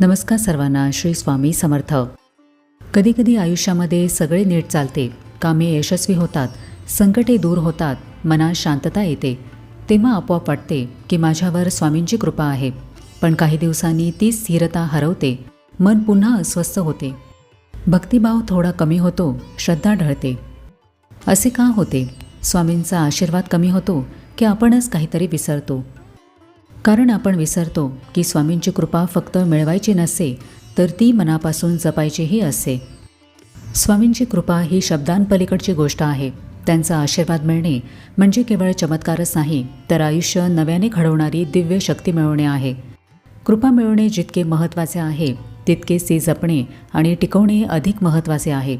नमस्कार सर्वांना श्री स्वामी समर्थ. कधीकधी आयुष्यामध्ये सगळे नीट चालते कामे यशस्वी होतात संकटे दूर होतात मनात शांतता येते तेव्हा आपोआप वाटते की माझ्यावर स्वामींची कृपा आहे. पण काही दिवसांनी ती स्थिरता हरवते मन पुन्हा अस्वस्थ होते. भक्तिभाव थोडा कमी होतो श्रद्धा ढळते. असे का होते? स्वामींचा आशीर्वाद कमी होतो की आपणच काहीतरी विसरतो. कारण आपण विसरतो की स्वामींची कृपा फक्त मिळवायची नसते तर ती मनापासून जपायचीही असते. स्वामींची कृपा ही शब्दांपलीकडची गोष्ट आहे. त्यांचा आशीर्वाद मिळणे म्हणजे केवळ चमत्कारच नाही तर आयुष्य नव्याने घडवणारी दिव्य शक्ती मिळवणे आहे. कृपा मिळवणे जितके महत्त्वाचे आहे तितकेच ती जपणे आणि टिकवणे अधिक महत्त्वाचे आहे.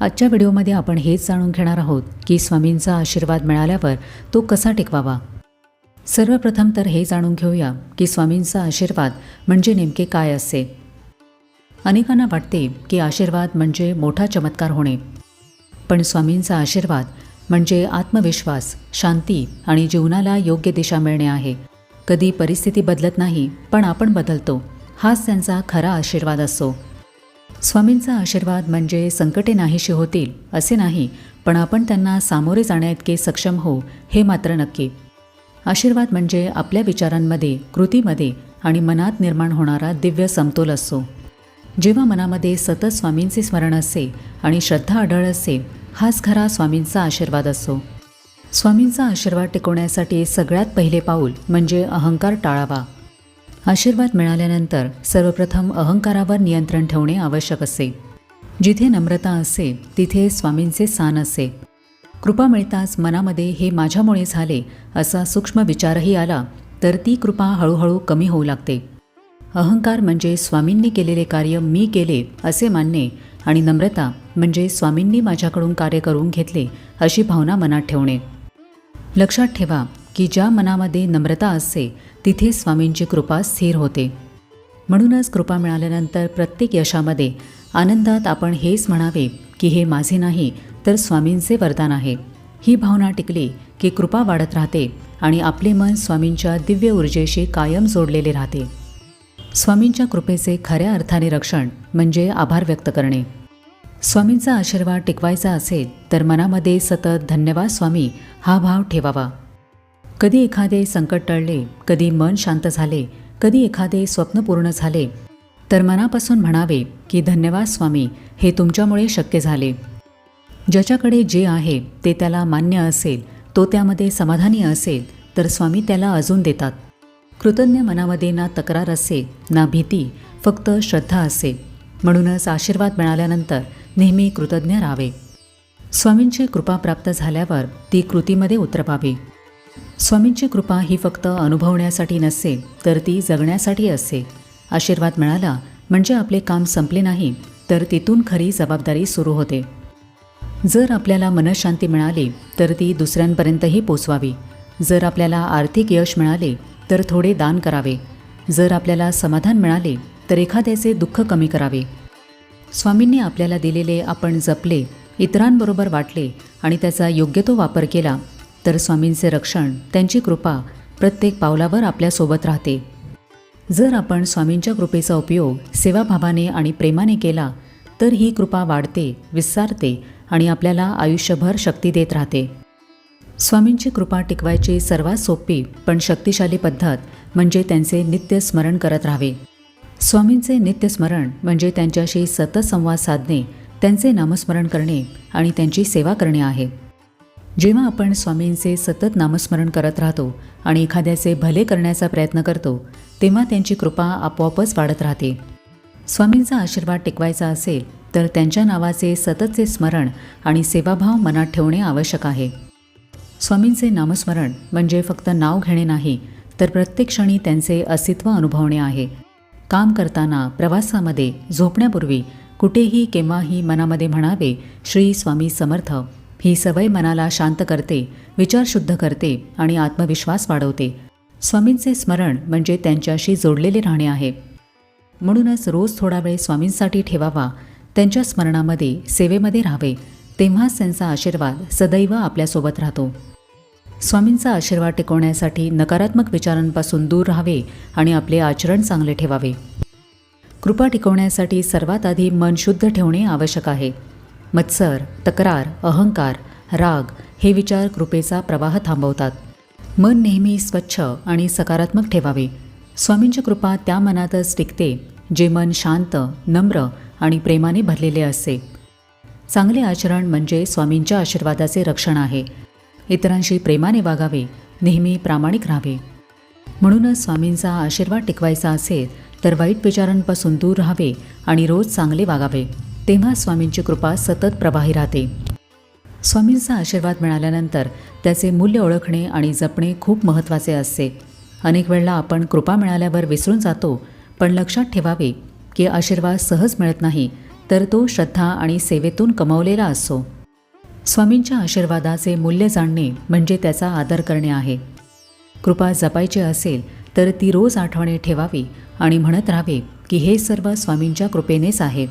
आजच्या व्हिडिओमध्ये आपण हेच जाणून घेणार आहोत की स्वामींचा आशीर्वाद मिळाल्यावर तो कसा टिकवावा? सर्वप्रथम तर हे जाणून घेऊया की स्वामींचा आशीर्वाद म्हणजे नेमके काय असते अनेकांना वाटते की आशीर्वाद म्हणजे मोठा चमत्कार होणे. पण स्वामींचा आशीर्वाद म्हणजे आत्मविश्वास शांती आणि जीवनाला योग्य दिशा मिळणे आहे. कधी परिस्थिती बदलत नाही पण आपण बदलतो. हाच त्यांचा खरा आशीर्वाद असतो स्वामींचा आशीर्वाद म्हणजे संकटे नाहीशी होतील असे नाही पण आपण त्यांना सामोरे जाण्याइतके सक्षम हो हे मात्र नक्की. आशीर्वाद म्हणजे आपल्या विचारांमध्ये कृतीमध्ये आणि मनात निर्माण होणारा दिव्य समतोल असतो जेव्हा मनामध्ये सतत स्वामींचे स्मरण असते आणि श्रद्धा आढळ असते हाच खरा स्वामींचा आशीर्वाद असतो स्वामींचा आशीर्वाद टिकवण्यासाठी सगळ्यात पहिले पाऊल म्हणजे अहंकार टाळावा. आशीर्वाद मिळाल्यानंतर सर्वप्रथम अहंकारावर नियंत्रण ठेवणे आवश्यक असते. जिथे नम्रता असते तिथे स्वामींचे स्थान असते. कृपा मिळताच मनामध्ये हे माझ्यामुळे झाले असा सूक्ष्म विचारही आला तर ती कृपा हळूहळू कमी होऊ लागते. अहंकार म्हणजे स्वामींनी केलेले कार्य मी केले असे मानणे आणि नम्रता म्हणजे स्वामींनी माझ्याकडून कार्य करून घेतले अशी भावना मनात ठेवणे. लक्षात ठेवा की ज्या मनामध्ये नम्रता असते तिथे स्वामींची कृपा स्थिर होते. म्हणूनच कृपा मिळाल्यानंतर प्रत्येक यशामध्ये आनंदात आपण हेच म्हणावे की हे माझे नाही तर स्वामींचे वरदान आहे. ही भावना टिकली की कृपा वाढत राहते आणि आपले मन स्वामींच्या दिव्य ऊर्जेशी कायम जोडलेले राहते. स्वामींच्या कृपेचे खऱ्या अर्थाने रक्षण म्हणजे आभार व्यक्त करणे. स्वामींचा आशीर्वाद टिकवायचा असेल तर मनामध्ये सतत धन्यवाद स्वामी हा भाव ठेवावा. कधी एखादे संकट टळले कधी मन शांत झाले कधी एखादे स्वप्न पूर्ण झाले तर मनापासून म्हणावे की धन्यवाद स्वामी हे तुमच्यामुळे शक्य झाले. ज्याच्याकडे जे आहे ते त्याला मान्य असेल तो त्यामध्ये समाधानी असेल तर स्वामी त्याला अजून देतात. कृतज्ञ मनामध्ये ना तक्रार असे ना भीती फक्त श्रद्धा असे. म्हणूनच आशीर्वाद मिळाल्यानंतर नेहमी कृतज्ञ राहावे. स्वामींची कृपा प्राप्त झाल्यावर ती कृतीमध्ये उतरवावी. स्वामींची कृपा ही फक्त अनुभवण्यासाठी नसे तर ती जगण्यासाठी असते आशीर्वाद मिळाला म्हणजे आपले काम संपले नाही तर तिथून खरी जबाबदारी सुरू होते. जर आपल्याला मनशांती मिळाली तर ती दुसऱ्यांपर्यंतही पोचवावी. जर आपल्याला आर्थिक यश मिळाले तर थोडे दान करावे. जर आपल्याला समाधान मिळाले तर एखाद्याचे दुःख कमी करावे. स्वामींनी आपल्याला दिलेले आपण जपले इतरांबरोबर वाटले आणि त्याचा योग्य तो वापर केला तर स्वामींचे रक्षण त्यांची कृपा प्रत्येक पावलावर आपल्यासोबत राहते. जर आपण स्वामींच्या कृपेचा उपयोग सेवाभावाने आणि प्रेमाने केला तर ही कृपा वाढते विस्तारते आणि आपल्याला आयुष्यभर शक्ती देत राहते. स्वामींची कृपा टिकवायची सर्वात सोपी पण शक्तिशाली पद्धत म्हणजे त्यांचे नित्य स्मरण करत राहावे. स्वामींचे नित्य स्मरण म्हणजे त्यांच्याशी सतत संवाद साधणे त्यांचे नामस्मरण करणे आणि त्यांची सेवा करणे आहे. जेव्हा आपण स्वामींचे सतत नामस्मरण करत राहतो आणि एखाद्याचे भले करण्याचा प्रयत्न करतो तेव्हा त्यांची कृपा आपोआपच वाढत राहते. स्वामींचा आशीर्वाद टिकवायचा असेल तर त्यांच्या नावाचे सततचे स्मरण आणि सेवाभाव मनात ठेवणे आवश्यक आहे. स्वामींचे नामस्मरण म्हणजे फक्त नाव घेणे नाही तर प्रत्येक क्षणी त्यांचे अस्तित्व अनुभवणे आहे. काम करताना प्रवासामध्ये झोपण्यापूर्वी कुठेही केव्हाही मनामध्ये म्हणावे श्री स्वामी समर्थ ही सवय मनाला शांत करते विचार शुद्ध करते आणि आत्मविश्वास वाढवते. स्वामींचे स्मरण म्हणजे त्यांच्याशी जोडलेले राहणे आहे. म्हणूनच रोज थोडा वेळ स्वामींसाठी ठेवावा त्यांच्या स्मरणामध्ये सेवेमध्ये राहावे तेव्हाच त्यांचा आशीर्वाद सदैव आपल्यासोबत राहतो. स्वामींचा आशीर्वाद टिकवण्यासाठी नकारात्मक विचारांपासून दूर राहावे आणि आपले आचरण चांगले ठेवावे. कृपा टिकवण्यासाठी सर्वात आधी मन शुद्ध ठेवणे आवश्यक आहे. मत्सर तक्रार अहंकार राग हे विचार कृपेचा प्रवाह थांबवतात. मन नेहमी स्वच्छ आणि सकारात्मक ठेवावे. स्वामींची कृपा त्या मनातच टिकते जे मन शांत नम्र आणि प्रेमाने भरलेले असते चांगले आचरण म्हणजे स्वामींच्या आशीर्वादाचे रक्षण आहे. इतरांशी प्रेमाने वागावे नेहमी प्रामाणिक राहावे. म्हणूनच स्वामींचा आशीर्वाद टिकवायचा असेल तर वाईट विचारांपासून दूर राहावे आणि रोज चांगले वागावे तेव्हा स्वामींची कृपा सतत प्रवाही राहते. स्वामींचा आशीर्वाद मिळाल्यानंतर त्याचे मूल्य ओळखणे आणि जपणे खूप महत्त्वाचे असते. अनेक वेळेला आपण कृपा मिळाल्यावर विसरून जातो पण लक्षात ठेवावे की आशीर्वाद सहज मिळत नाही तर तो श्रद्धा आणि सेवेतून कमवलेला असतो स्वामींच्या आशीर्वादाचे मूल्य जाणणे म्हणजे त्याचा आदर करणे आहे. कृपा जपायची असेल तर ती रोज आठवणे ठेवावी आणि म्हणत राहावे की हे सर्व स्वामींच्या कृपेनेच आहे.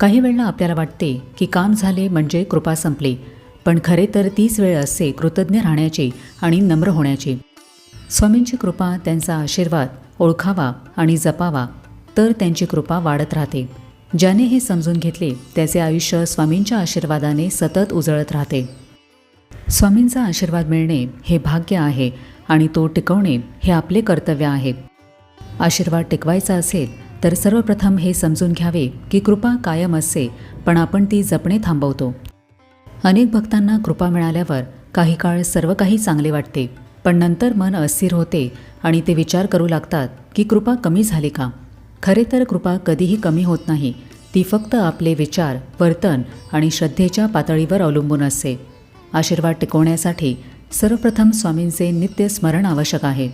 काही वेळेला आपल्याला वाटते की काम झाले म्हणजे कृपा संपली पण खरे तर तीच वेळ असते कृतज्ञ राहण्याची आणि नम्र होण्याची. स्वामींची कृपा त्यांचा आशीर्वाद ओळखावा आणि जपावा. तर त्यांची कृपा वाढत राहते. ज्याने हे समजून घेतले त्याचे आयुष्य स्वामींच्या आशीर्वादाने सतत उजळत राहते. स्वामींचा आशीर्वाद मिळणे हे भाग्य आहे आणि तो टिकवणे हे आपले कर्तव्य आहे. आशीर्वाद टिकवायचा असेल तर सर्वप्रथम हे समजून घ्यावे की कृपा कायम असते पण आपण ती जपणे थांबवतो. अनेक भक्तांना कृपा मिळाल्यावर काही काळ सर्व काही चांगले वाटते पण नंतर मन अस्थिर होते आणि ते विचार करू लागतात की कृपा कमी झाली का? खरे तर कृपा कधीही कमी होत नाही. ती फक्त आपले विचार वर्तन आणि श्रद्धेच्या पातळीवर अवलंबून असते. आशीर्वाद टिकवण्यासाठी सर्वप्रथम स्वामींचे नित्य स्मरण आवश्यक आहे.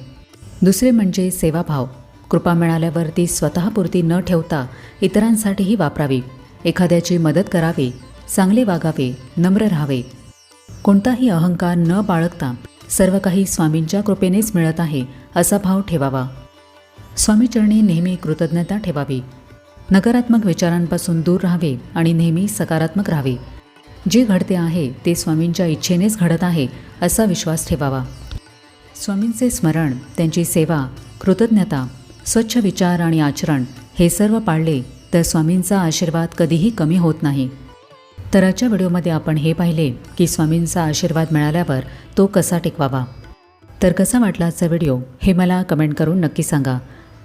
दुसरे म्हणजे सेवाभाव. कृपा मिळाल्यावर ती स्वतःपुरती न ठेवता इतरांसाठीही वापरावी. एखाद्याची मदत करावी चांगले वागावे नम्र राहावे. कोणताही अहंकार न बाळगता सर्व काही स्वामींच्या कृपेनेच मिळत आहे असा भाव ठेवावा. स्वामीचरणी नेहमी कृतज्ञता ठेवावी. नकारात्मक विचारांपासून दूर राहावे आणि नेहमी सकारात्मक राहावे. जे घडते आहे ते स्वामींच्या इच्छेनेच घडत आहे असा विश्वास ठेवावा. स्वामींचे स्मरण त्यांची सेवा कृतज्ञता स्वच्छ विचार आणि आचरण हे सर्व पाळले तर स्वामींचा आशीर्वाद कधीही कमी होत नाही. तर आजच्या व्हिडिओमध्ये आपण हे पाहिले की स्वामींचा आशीर्वाद मिळाल्यावर तो कसा टिकवावा. तर कसा वाटला आजचा व्हिडिओ हे मला कमेंट करून नक्की सांगा.